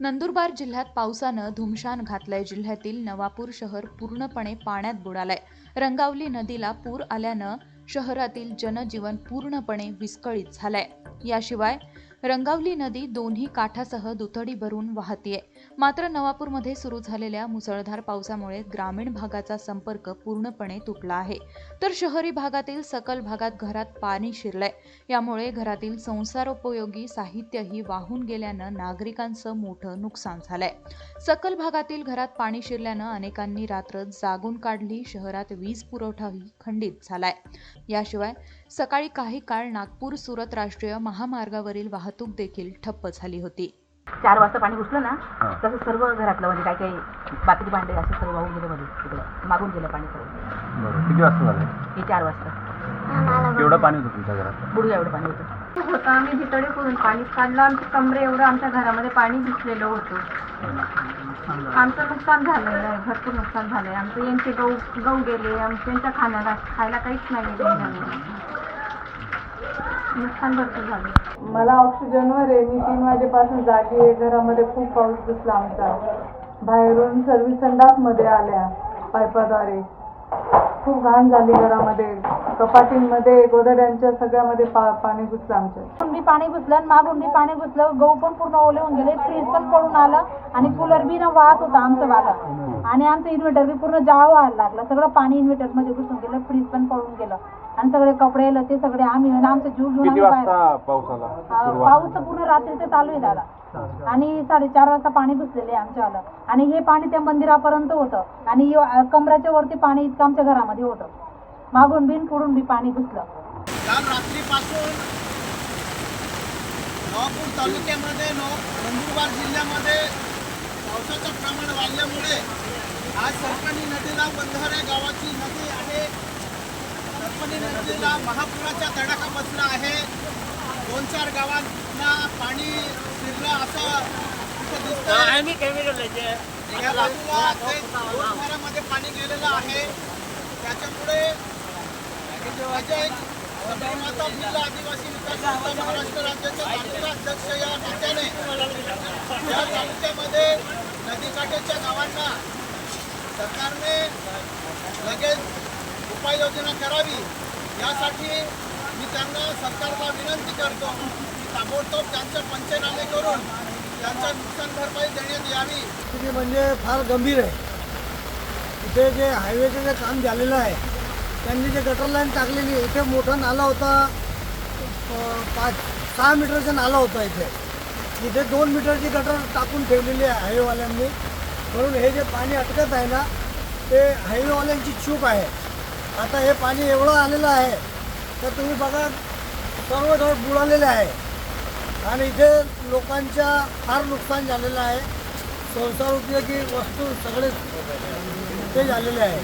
नंदुरबार जिल्ह्यात पावसानं धुमशान घातलंय. जिल्ह्यातील नवापूर शहर पूर्णपणे पाण्यात बुडालंय. रंगावली नदीला पूर आल्यानं शहरातील जनजीवन पूर्णपणे विस्कळीत झालंय. याशिवाय रंगावली नदी दोन्ही काठासह दुथडी भरून वाहतीये. मात्र नवापूरमध्ये सुरू झालेल्या मुसळधार पावसामुळे ग्रामीण भागाचा संपर्क पूर्णपणे तुटला आहे. तर शहरी भागातील सकल भागात घरात पाणी शिरलंय. यामुळे घरातील संसारोपयोगी साहित्यही वाहून गेल्यानं नागरिकांचं मोठं नुकसान झालंय. सकल भागातील घरात पाणी शिरल्यानं अनेकांनी रात्र जागून काढली शहरात वीज पुरवठाही खंडित झालाय. याशिवाय सकाळी काही काळ नागपूर सुरत राष्ट्रीय महामार्गावरील वाहतूक देखील ठप्प झाली होती. चार वाजता पाणी घुसलं ना. तसं सर्व घरातलं म्हणजे काही काही बाकीचे भांडे असे सर्व वाहून गेले मध्ये तिकडे. मागून गेलं पाणी सर्व किती वाजता झालं? हे चार वाजता. केवढं पाणी होतं तुमच्या घरात? बुडू एवढं पाणी होतं. होतं आम्ही भितडे करून पाणी काढलं आमचे कमरे एवढं आमच्या घरामध्ये पाणी घुसलेलं होतं. आमचं नुकसान झालेलं आहे भरपूर नुकसान झालंय. आमचं यांचे गहू गहू गेले आमच्या त्यांच्या खाण्याला खायला काहीच नाही नुकसान भरपूर झालं. मला ऑक्सिजनवर आहे. मी तीन वाजेपासून जागी आहे. घरामध्ये खूप पाऊस दिसला आमचा. बाहेरून सर्व्हिस संडासमध्ये आल्या पायपाद्वारे. खूप घाण झाली घरामध्ये. कपाटींमध्ये गोदड्यांच्या सगळ्यामध्ये पा पाणी घुसलं आमच्या. बी पाणी घुसलं आणि मागून बी पाणी घुसलं. गहू पण पूर्ण ओले होऊन गेले. फ्रीज पण पडून आलं आणि कूलर बी ना वाहत होता आमचं वाला. आणि आमचं इन्व्हर्टर बी पूर्ण जाळ व्हायला लागलं. सगळं पाणी इन्व्हर्टरमध्ये घुसून गेलं. फ्रीज पण पडून गेलं. आणि सगळे कपडे ते सगळे आम्ही आमचं जीव घेऊन किती वाजता पाऊस आला पाऊस तर पूर्ण रात्रीचं चालू आहे दादा. आणि साडेचार वाजता पाणी घुसलेले आमच्या आलं आणि हे पाणी त्या मंदिरापर्यंत होतं. आणि कमराच्या वरती पाणी इतकं आमच्या घरामध्ये होतं. मागून बिन पुढून बी पाणी घुसलं. काल रात्रीपासून नवापूर तालुक्यामध्ये नंदुरबार जिल्ह्यामध्ये पावसाचं प्रमाण वाढल्यामुळे आज सरपणी नदीला बंधाऱ्या गावाची नदी आहे. सरपणी नदीला महापुराचा तडाखा बसला आहे. दोन चार गावांना पाणी शिरलं असं तिथं दिसतंय. या बाजूला ते पाणी गेलेलं आहे. त्याच्यामुळे अजय आदिवासी विकास महाराष्ट्र राज्याचे तालुकाध्यक्ष या नात्याने या तालुक्यामध्ये नदीकाठेच्या गावांना सरकारने लगेच उपाययोजना करावी यासाठी मी त्यांना सरकारला विनंती करतो की ताबडतोब त्यांचे पंचनामे करून त्यांचा नुकसान भरपाई देण्यात यावी. स्थिती म्हणजे फार गंभीर आहे. इथे जे हायवेचं जे काम झालेलं आहे त्यांनी जे गटर लाईन टाकलेली आहे इथे मोठा नाला होता. पाच सहा मीटरचा नाला होता इथे. इथे दोन मीटरची गटर टाकून ठेवलेली आहे हायवेवाल्यांनी म्हणून हे जे पाणी अटकत आहे ना ते हायवेवाल्यांची चूक आहे. आता हे पाणी एवढं आलेलं आहे तर तुम्ही बघा सर्व जवळ बुडालेले आहे. आणि इथे लोकांच्या फार नुकसान झालेलं आहे. संसार उपयोगी वस्तू सगळे ते झालेले आहे.